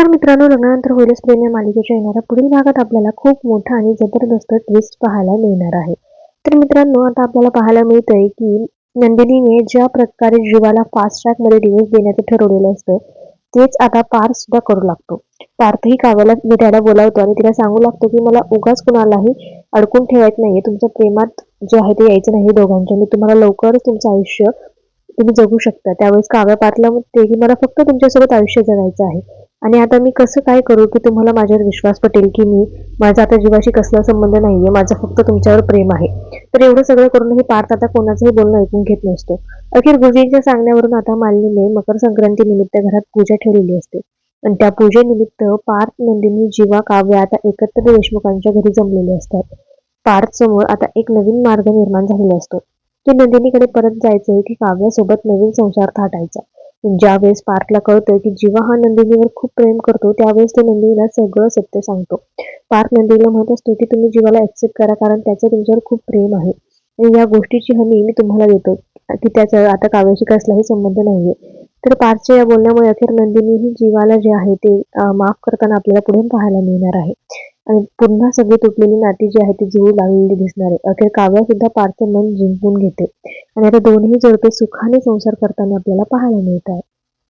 नमस्कार मित्रांनो रंगानंतर होईलच प्रेम या मालिकेच्या येणाऱ्या पुढील भागात आपल्याला खूप मोठा आणि जबरदस्त ट्विस्ट पाहायला मिळणार आहे. तर मित्रांनो आता आपल्याला पाहायला मिळतंय की नंदिनीने ज्या प्रकारे जीवाला फास्ट ट्रॅकमध्ये डिवोर्स देण्याचं ठरवलेलं असतं तेच आता पार सुद्धा करू लागतो. पार्थही काव्याला भेटायला बोलावतो आणि तिला सांगू लागतो की मला उगाच कुणालाही अडकून ठेवायचं नाहीये. तुमच्या प्रेमात जे आहे ते यायचं नाही दोघांच्या. मी तुम्हाला लवकरच तुमचं आयुष्य तुम्ही जगू शकता. त्यावेळेस काव्या पार्थला म्हणते की मला फक्त तुमच्यासोबत आयुष्य जगायचं आहे. आणि आता मी कसं काय करू की तुम्हाला माझ्यावर विश्वास पटेल की मी माझा आता जीवाशी कसला संबंध नाही आहे माझं फक्त तुमच्यावर प्रेम आहे. तर एवढं सगळं करूनही पार्थ आता कोणाचंही बोलणं ऐकून घेत नसतो. अखेर गुरुजींच्या सांगण्यावरून आता मालिनीने मकर संक्रांती निमित्त घरात पूजा ठेवलेली असते. आणि त्या पूजेनिमित्त पार्थ नंदिनी जीवा काव्य आता एकत्र देशमुखांच्या घरी जमलेले असतात. पार्थ समोर आता एक नवीन मार्ग निर्माण झालेला असतो. की नंदिनीकडे परत जायचंय की काव्यासोबत नवीन संसार थाटायचा. ज्यावेळेस पार्थला कळतोय की जीवा हा नंदिनीवर खूप प्रेम करतो त्यावेळेस तो नंदिनीला सगळं सत्य सांगतो. पार्थ नंदिनीला म्हणत असतो की तुम्ही जीवाला ऍक्सेप्ट करा कारण त्याचं तुमच्यावर खूप प्रेम आहे. आणि या गोष्टीची हमी मी तुम्हाला देतो की त्याचा आता काव्याशी कसलाही संबंध नाहीये. तर पार्थच्या या बोलण्यामुळे अखेर नंदिनी ही जीवाला जे आहे ते माफ करताना आपल्याला पुढे पाहायला मिळणार आहे. आणि पुन्हा सगळी तुटलेली नाती जी आहे ती जुळू लागलेली दिसणार आहे. अखेर काव्या सुद्धा पार्थचं मन जिंकून घेते. आणि आता दोन्ही जोडपे सुखाने संसार करताना आपल्याला पाहायला मिळत आहे.